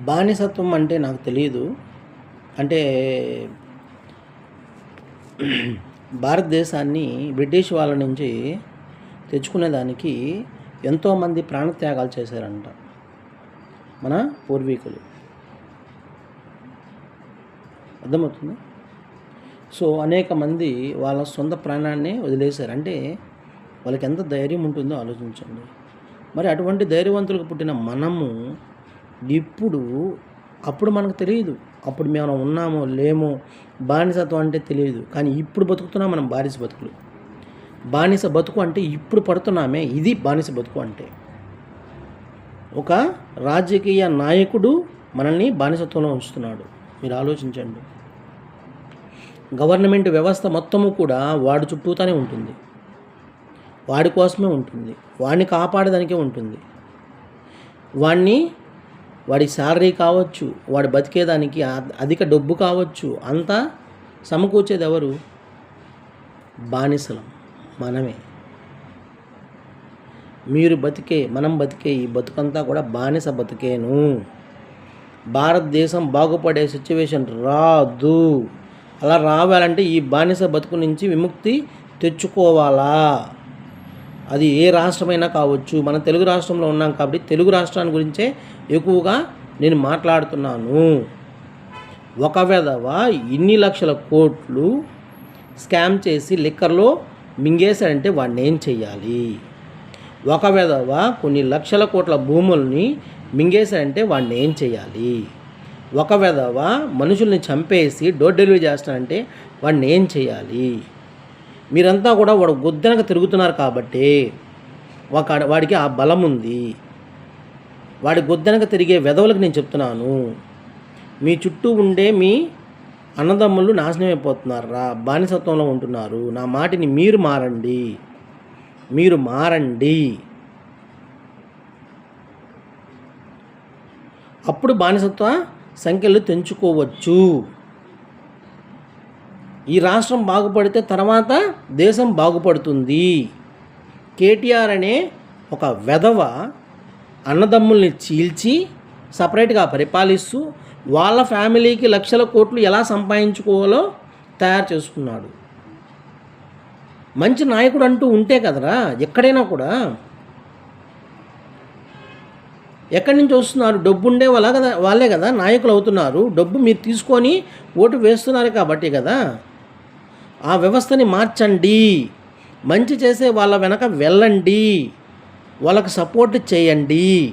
బానిసత్వం అంటే నాకు తెలియదు అంటే భారతదేశాన్ని బ్రిటిష్ వాళ్ళ నుంచి తెచ్చుకునేదానికి ఎంతోమంది ప్రాణత్యాగాలు చేశారంట మన పూర్వీకులు. అర్థమవుతుంది? సో అనేక మంది వాళ్ళ సొంత ప్రాణాన్ని వదిలేశారు. అంటే వాళ్ళకి ఎంత ధైర్యం ఉంటుందో ఆలోచించండి. మరి అటువంటి ధైర్యవంతులకు పుట్టిన మనము ఇప్పుడు అప్పుడు మనకు తెలియదు. అప్పుడు మేము ఉన్నామో లేమో బానిసత్వం అంటే తెలియదు. కానీ ఇప్పుడు బతుకుతున్నాం మనం బానిస బతుకులు. బానిస బతుకు అంటే ఇప్పుడు పడుతున్నామే ఇది బానిస బతుకు అంటే. ఒక రాజకీయ నాయకుడు మనల్ని బానిసత్వంలో ఉంచుతున్నాడు. మీరు ఆలోచించండి. గవర్నమెంట్ వ్యవస్థ మొత్తము కూడా వాడి చుట్టూతానే ఉంటుంది. వాడి కోసమే ఉంటుంది. వాడిని కాపాడడానికే ఉంటుంది. వాడిని వాడి శాలరీ కావచ్చు వాడు బతికేదానికి అధిక డబ్బు కావచ్చు అంతా సమకూర్చేది ఎవరు బానిసలం. మనమే. మీరు బతికే మనం బతికే ఈ బతుకంతా కూడా బానిస బతికేను. భారతదేశం బాగుపడే సిచ్యువేషన్ రాదు. అలా రావాలంటే ఈ బానిస బతుకు నుంచి విముక్తి తెచ్చుకోవాలా? అది ఏ రాష్ట్రమైనా కావచ్చు మన తెలుగు రాష్ట్రంలో ఉన్నాం కాబట్టి తెలుగు రాష్ట్రాన్ని గురించే ఎక్కువగా నేను మాట్లాడుతున్నాను. ఒక విధవ ఇన్ని లక్షల కోట్లు స్కామ్ చేసి లిక్కర్లో మింగేశాడంటే వాడిని ఏం చెయ్యాలి? ఒక విధవ కొన్ని లక్షల కోట్ల భూముల్ని మింగేశాడంటే వాడిని ఏం చేయాలి ఒక విధవ మనుషుల్ని చంపేసి డోర్ డెలివరీ చేస్తానంటే వాడిని ఏం చేయాలి మీరంతా కూడా వాడు గుద్దనక తిరుగుతున్నారు కాబట్టి ఒక వాడికి ఆ బలం ఉంది. వాడి గుద్దనక తిరిగే వెధవులకు నేను చెప్తున్నాను. మీ చుట్టూ ఉండే మీ అన్నదమ్ములు నాశనం అయిపోతున్నారా బానిసత్వంలో ఉంటున్నారు. నా మాటిని మీరు మారండి. మీరు మారండి. అప్పుడు బానిసత్వ సంఖ్యలు తెంచుకోవచ్చు. ఈ రాష్ట్రం బాగుపడితే తర్వాత దేశం బాగుపడుతుంది. కేటీఆర్ అనే ఒక వెధవ అన్నదమ్ముల్ని చీల్చి సపరేట్గా పరిపాలిస్తూ వాళ్ళ ఫ్యామిలీకి లక్షల కోట్లు ఎలా సంపాదించుకోవాలో తయారు చేసుకున్నాడు. మంచి నాయకుడు అంటూ ఉంటే కదరా ఎక్కడైనా కూడా. ఎక్కడి నుంచి వస్తున్నారు? డబ్బు ఉండే వాళ్ళ కదా వాళ్ళే కదా నాయకులు అవుతున్నారు. డబ్బు మీరు తీసుకొని ఓటు వేస్తున్నారు కాబట్టి కదా. ఆ వ్యవస్థని మార్చండి. మంచి చేసే వాళ్ళ వెనక వెళ్ళండి. వాళ్ళకి సపోర్ట్ చేయండి.